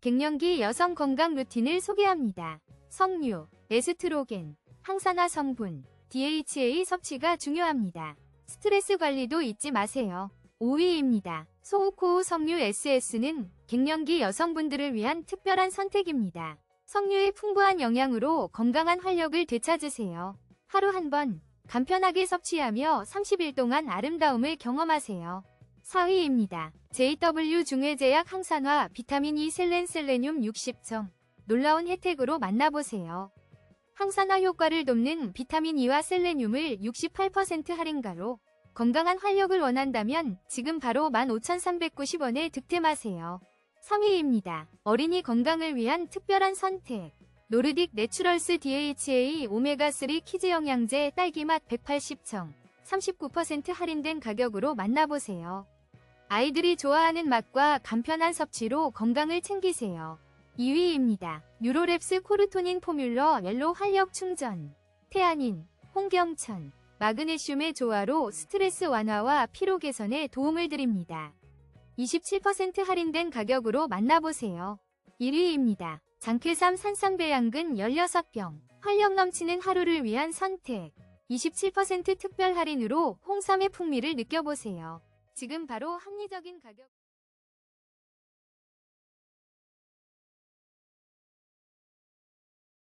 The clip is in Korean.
갱년기 여성 건강 루틴을 소개합니다. 석류, 에스트로겐, 항산화 성분, DHA 섭취가 중요합니다. 스트레스 관리도 잊지 마세요. 5위입니다. 소우코우 석류 SS는 갱년기 여성분들을 위한 특별한 선택입니다. 석류의 풍부한 영양으로 건강한 활력을 되찾으세요. 하루 한 번 간편하게 섭취하며 30일 동안 아름다움을 경험하세요. 4위입니다. JW 중해제약 항산화 비타민 E 셀렌 셀레늄 60정 놀라운 혜택으로 만나보세요. 항산화 효과를 돕는 비타민 E와 셀레늄을 68% 할인가로 건강한 활력을 원한다면 지금 바로 15,390원에 득템하세요. 3위입니다. 어린이 건강을 위한 특별한 선택. 노르딕 내추럴스 DHA 오메가3 키즈 영양제 딸기맛 180청 39% 할인된 가격으로 만나보세요. 아이들이 좋아하는 맛과 간편한 섭취로 건강을 챙기세요. 2위입니다. 뉴로랩스 코르토닌 포뮬러 옐로 활력 충전. 태아닌, 홍경천, 마그네슘의 조화로 스트레스 완화와 피로 개선에 도움을 드립니다. 27% 할인된 가격으로 만나보세요. 1위입니다. 장쾌삼 산삼배양근 16병. 활력 넘치는 하루를 위한 선택. 27% 특별 할인으로 홍삼의 풍미를 느껴보세요. 지금 바로 합리적인 가격